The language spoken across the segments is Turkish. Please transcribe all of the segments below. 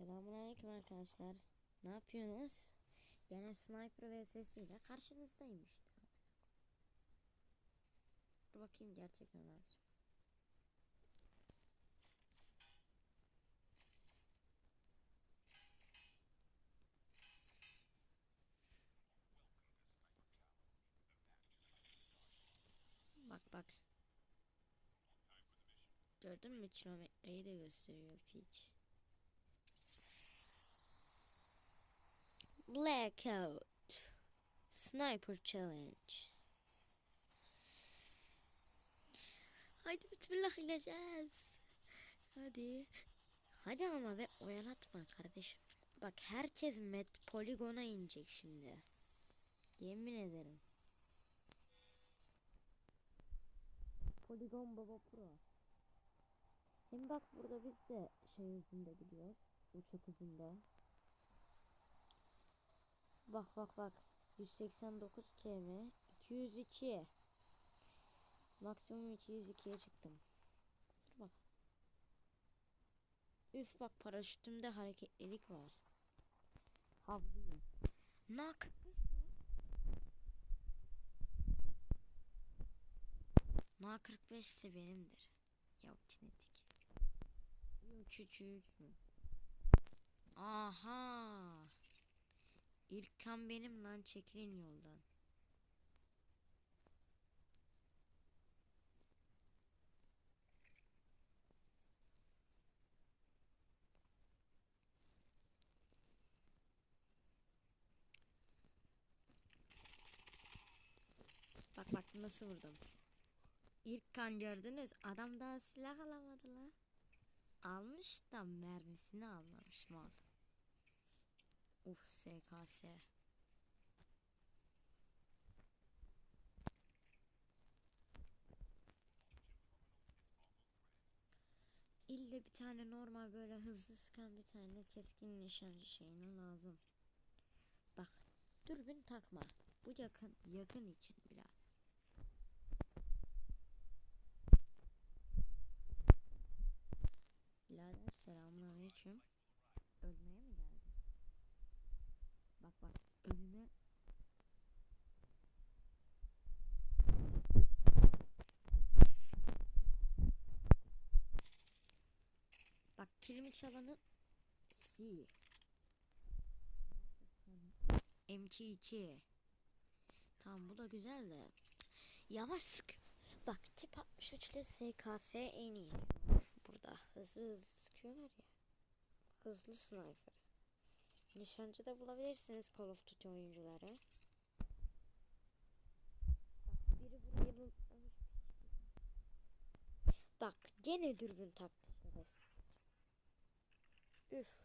Selamünaleyküm arkadaşlar. Ne yapıyorsunuz? Gene Sniper vs ile karşınızdayım işte. Dur bakayım gerçekten yapacağım. Bak bak. Gördün mü kilometreyi de gösteriyor piç. Blackout Sniper Challenge Haydi bismillah ineceğiz. Hadi. Hadi ama be oyalatma kardeşim. Bak herkes met poligona inecek şimdi. Yemin ederim. Poligon Baba Pro. Hem bak burada biz de şey hızında gidiyoruz. Uçak hızında. Bak bak bak. 189 km. 202. Maksimum 202'ye çıktım. Dur bak. Üf bak paraşütümde hareketlilik var. Havlıyım. Nak. Na 45 ise benimdir. Ya kinetik. 3 mü? Aha. İlk kan benim lan çekilin yoldan. Bak bak nasıl vurdum. İlk kan gördünüz. Adam daha silah alamadı la. Almış da mermisini almamış mal. Uf SKS. İlle bir tane normal böyle hızlı sıkan bir tane keskin nişancı şeyine lazım. Bak dürbün takma. Bu yakın yakın için birader. Birader selamünaleyküm. Ölmeye? Bak bak. Önüne. Bak kilimi çalanı C. MK2 Tamam bu da güzel de. Yavaş sık. Bak tip 63 ile SKS en iyi. Burada hızlı hızlı sıkıyorlar ya. Hızlı sniper Nişancı da bulabilirsiniz Call of Duty oyuncuları. Bak biri burayı lootlamış. Bak gene dürbün taktı. Üf.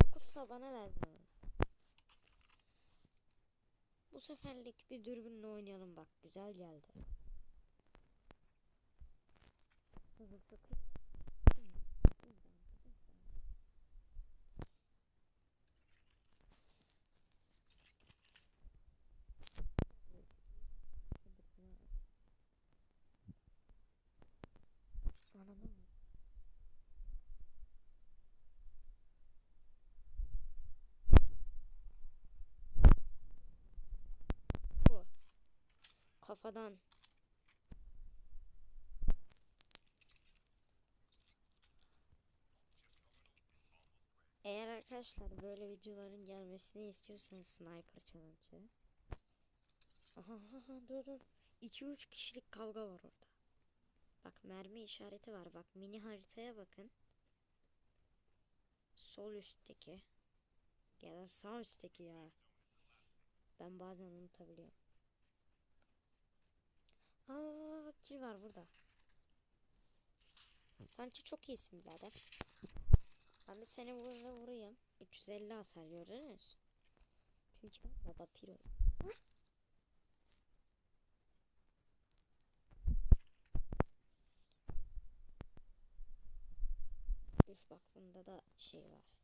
Dokuzsa bana ver bunu. Bu seferlik bir dürbünle oynayalım bak. Güzel geldi. Hızlı sıkıyor. Anladın mı? Bu. Kafadan. Eğer arkadaşlar böyle videoların gelmesini istiyorsanız Sniper Challenge'ı Aha, dur dur. 2-3 kişilik kavga var orada. Bak mermi işareti var. Bak mini haritaya bakın. Sol üstteki. Da sağ üstteki ya. Ben bazen unutabiliyorum Aa bak kill var burada. Sanki çok iyisin birader. Ben bir seni vurur vurayım. 350 hasar gördünüz. Çünkü ben baba piro. Üf bak bunda da şey var.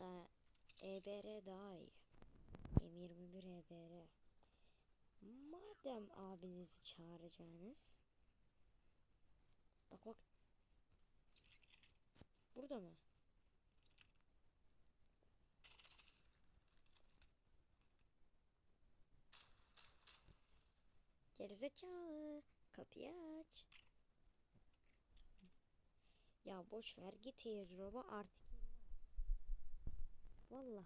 da EBR daha iyi. M21 EBR. Madem abinizi çağıracağınız. Bak bak. Burada mı? Gerizekalı. Kapıyı aç. Ya boş ver git airdrop'a artık. Vallahi.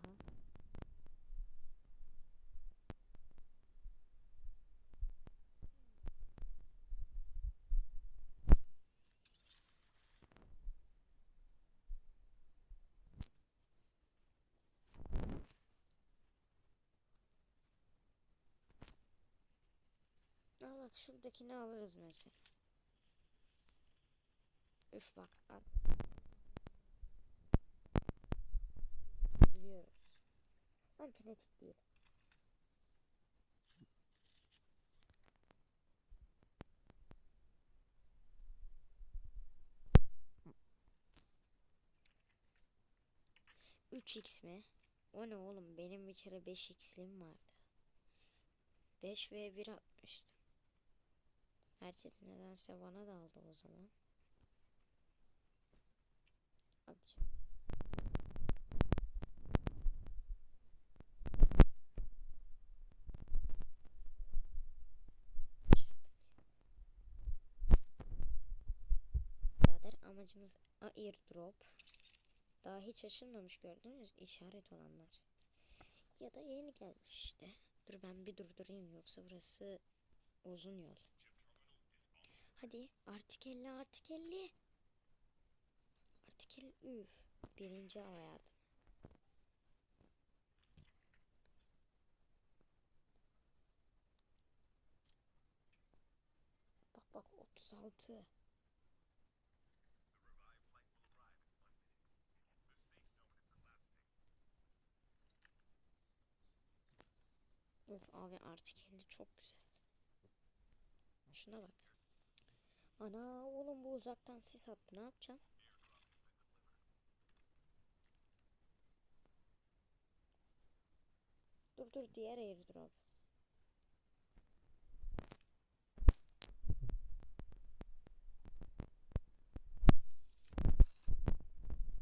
Aa bak şuradakini alırız mesela. Üf bak. artık Ben kinetik değil. Üç x mi? O ne oğlum? Benim bir kere 5x'lim vardı. 5 ve 1 atmıştım. Herkes nedense bana daldı o zaman. Abicim. Birader amacımız airdrop. Daha hiç açılmamış gördünüz işaret olanlar. Ya da yeni gelmiş işte. Dur ben bir durdurayım yoksa burası uzun yol. Hadi artık 50 artık 50. Artık 50 üf. Birinci hava yardım. Bak bak 36. Of abi artık 50 çok güzel. Şuna bak. Ana oğlum bu uzaktan sis attı ne yapacağım? Dur dur diğer airdrop.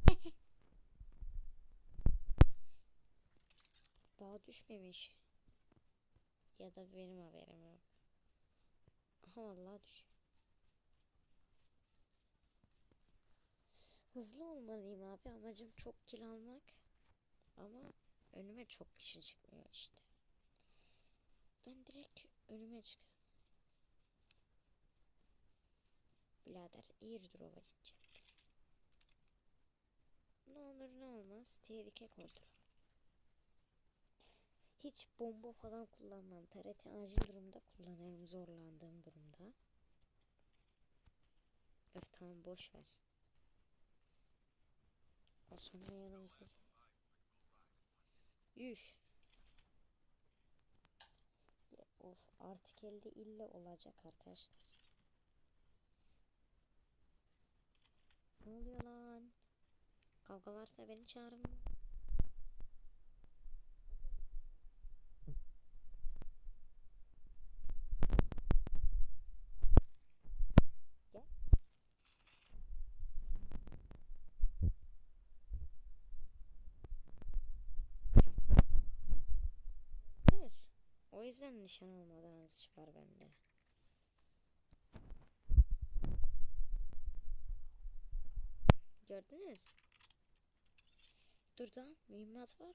Daha düşmemiş. Ya da benim haberim yok. Aha vallahi düş. Hızlı olmalıyım abi. Amacım çok kill almak. Ama önüme çok kişi çıkmıyor işte. Ben direkt önüme çık. Birader airdrop'a gideceğim. Ne olur ne olmaz tehlike kontrol. Hiç bomba falan kullanmam. TRT acil durumda kullanırım zorlandığım durumda. Öf tamam boş ver. O sonra yanımıza Yüş. Of artık elde ille olacak arkadaşlar. Ne oluyor lan? Kavga varsa beni çağırın. Gel. Evet. O yüzden nişan almadan atış var bende. Gördünüz? Dur da mühimmat var mı?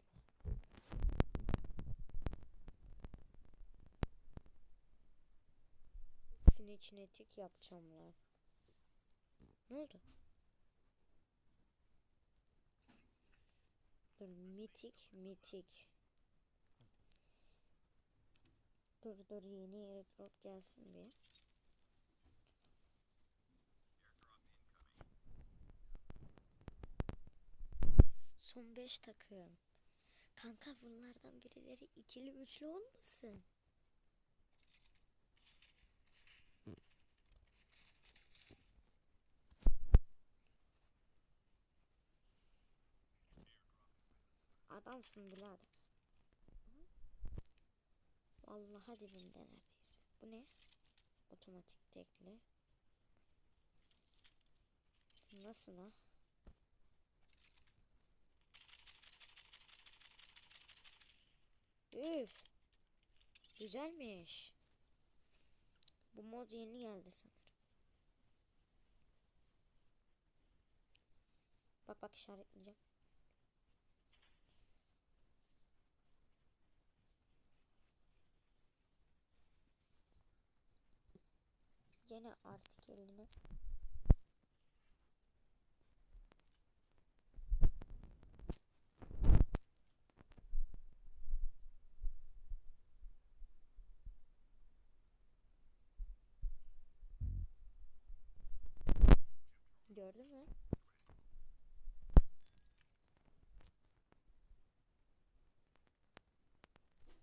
Hepsini içine tik yapacağım ya. Ne oldu? Dur mitik mitik. Dur dur yeni airdrop gelsin bir. Son 5 takım. Kanka bunlardan birileri ikili üçlü olmasın. adamsın birader. Vallahi dibimde neredeyse. Bu ne? Otomatik tekli. Nasıl ha? Üf. Güzelmiş. Bu mod yeni geldi sanırım. Bak bak işaretleyeceğim. Gene artık eline. Gördün mü?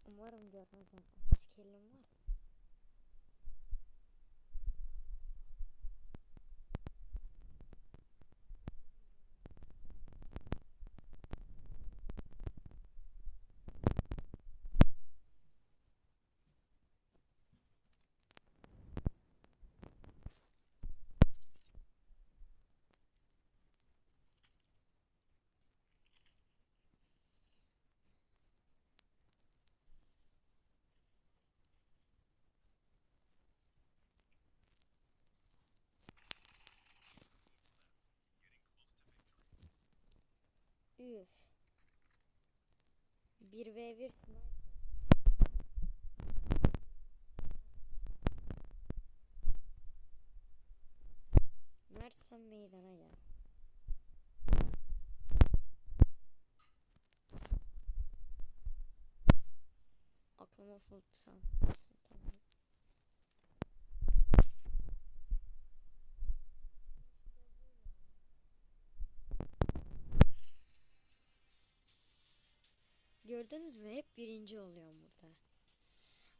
Umarım görmezler. Artık elim var. Üf. 1v1 sniper. Mert sen meydana gel. Aklıma full sen. Tamam. Gördünüz mü? Hep birinci oluyorum burada.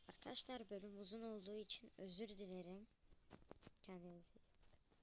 Arkadaşlar bölüm uzun olduğu için özür dilerim. Kendinize